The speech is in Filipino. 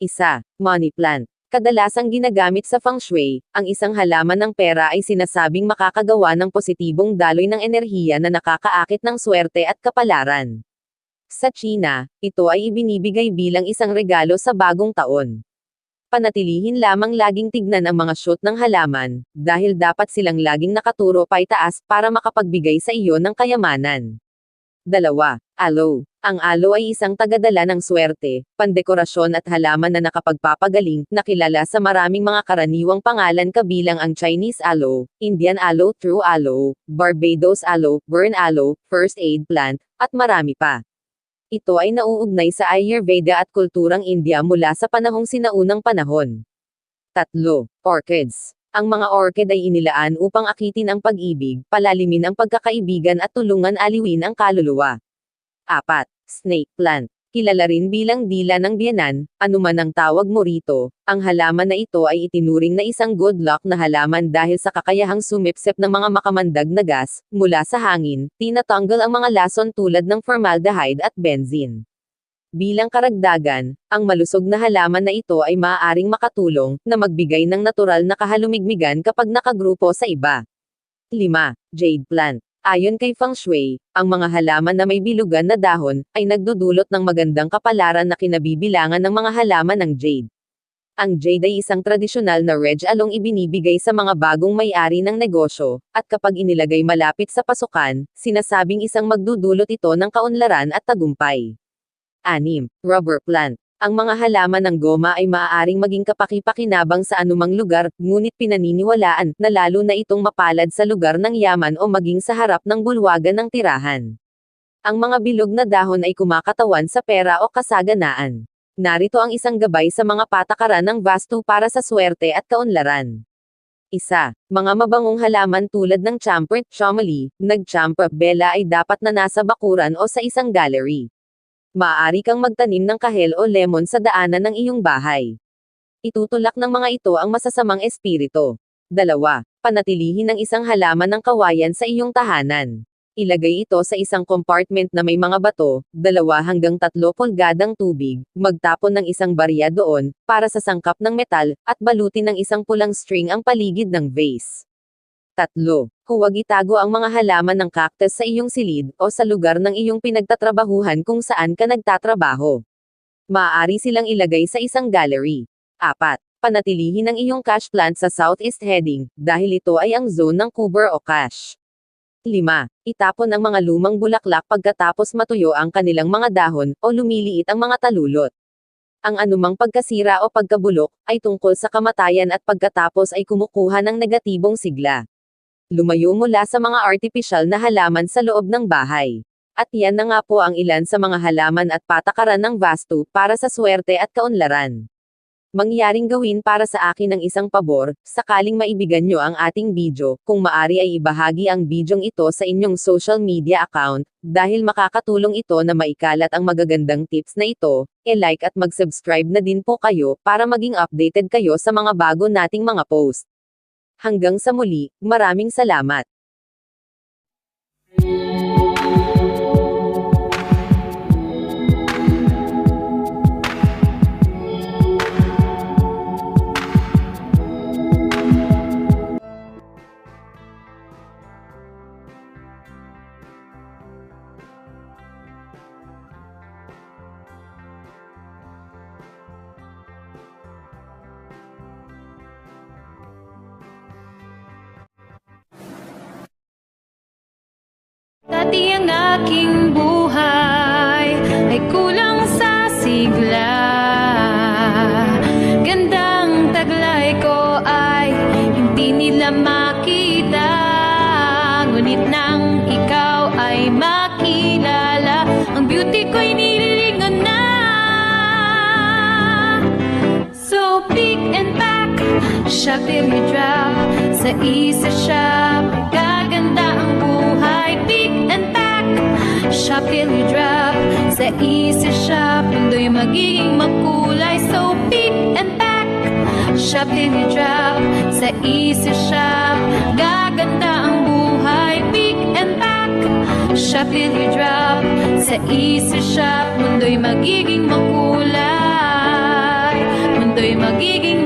Isa, money plant. Kadalasang ginagamit sa feng shui, ang isang halaman ng pera ay sinasabing makakagawa ng positibong daloy ng enerhiya na nakakaakit ng swerte at kapalaran. Sa China, ito ay ibinibigay bilang isang regalo sa bagong taon. Panatilihin lamang laging tignan ang mga shoot ng halaman, dahil dapat silang laging nakaturo paitaas para makapagbigay sa iyo ng kayamanan. Dalawa, aloe. Ang aloe ay isang tagadala ng swerte, pandekorasyon at halaman na nakapagpapagaling, nakilala sa maraming mga karaniwang pangalan kabilang ang Chinese aloe, Indian aloe, true aloe, Barbados aloe, burn aloe, first aid plant, at marami pa. Ito ay nauugnay sa Ayurveda at kulturang India mula sa panahong sinaunang panahon. Tatlo, orchids. Ang mga orchid ay inilaan upang akitin ang pag-ibig, palalimin ang pagkakaibigan at tulungan aliwin ang kaluluwa. 4. Snake plant. Kilala rin bilang dila ng biyanan, anuman ang tawag mo rito, ang halaman na ito ay itinuring na isang good luck na halaman dahil sa kakayahang sumipsip ng mga makamandag na gas, mula sa hangin, tinatanggal ang mga lason tulad ng formaldehyde at benzene. Bilang karagdagan, ang malusog na halaman na ito ay maaaring makatulong na magbigay ng natural na kahalumigmigan kapag nakagrupo sa iba. 5. Jade plant. Ayon kay Feng Shui, ang mga halaman na may bilugan na dahon, ay nagdudulot ng magandang kapalaran na kinabibilangan ng mga halaman ng jade. Ang jade ay isang tradisyonal na reg along ibinibigay sa mga bagong may-ari ng negosyo, at kapag inilagay malapit sa pasukan, sinasabing isang magdudulot ito ng kaunlaran at tagumpay. 6. Rubber plant. Ang mga halaman ng goma ay maaaring maging kapaki-pakinabang sa anumang lugar, ngunit pinaniniwalaan na lalo na itong mapalad sa lugar ng yaman o maging sa harap ng bulwagan ng tirahan. Ang mga bilog na dahon ay kumakatawan sa pera o kasaganaan. Narito ang isang gabay sa mga patakaran ng vastu para sa swerte at kaunlaran. Isa, mga mabangong halaman tulad ng champer, chamali, nagchamper, bela ay dapat na nasa bakuran o sa isang gallery. Maaari kang magtanim ng kahel o lemon sa daanan ng iyong bahay. Itutulak ng mga ito ang masasamang espiritu. Dalawa, panatilihin ang isang halaman ng kawayan sa iyong tahanan. Ilagay ito sa isang compartment na may mga bato, dalawa hanggang tatlo pulgadang tubig, magtapon ng isang barya doon, para sa sangkap ng metal, at balutin ng isang pulang string ang paligid ng vase. Tatlo, huwag itago ang mga halaman ng cactus sa iyong silid o sa lugar ng iyong pinagtatrabahuhan kung saan ka nagtatrabaho. Maaari silang ilagay sa isang gallery. Apat, panatilihin ang iyong cash plant sa southeast heading, dahil ito ay ang zone ng cover o cash. 5. Itapon ang mga lumang bulaklak pagkatapos matuyo ang kanilang mga dahon, o lumiliit ang mga talulot. Ang anumang pagkasira o pagkabulok, ay tungkol sa kamatayan at pagkatapos ay kumukuha ng negatibong sigla lumayo mula sa mga artificial na halaman sa loob ng bahay. At yan na nga po ang ilan sa mga halaman at patakaran ng vastu para sa swerte at kaunlaran. Mangyaring gawin para sa akin ng isang pabor, sakaling maibigan nyo ang ating video, kung maari ay ibahagi ang bidyong ito sa inyong social media account, dahil makakatulong ito na maikalat ang magagandang tips na ito, e-like at mag-subscribe na din po kayo para maging updated kayo sa mga bago nating mga post. Hanggang sa muli, maraming salamat. Dati ang aking buhay ay kulang sa sigla. Gandang taglay ko ay hindi nila makita. Ngunit nang ikaw ay makilala Ang beauty ko'y nililingon na. So pick and pack, shop till you drop. Sa isa shop, Pick and pack, shop till you drop. Sa isa shop, mundo'y magiging makulay So pick and pack, shop till you drop. Sa isa shop, gaganda ang buhay. Pick and pack, shop till you drop. Sa isa shop, mundo'y magiging makulay magiging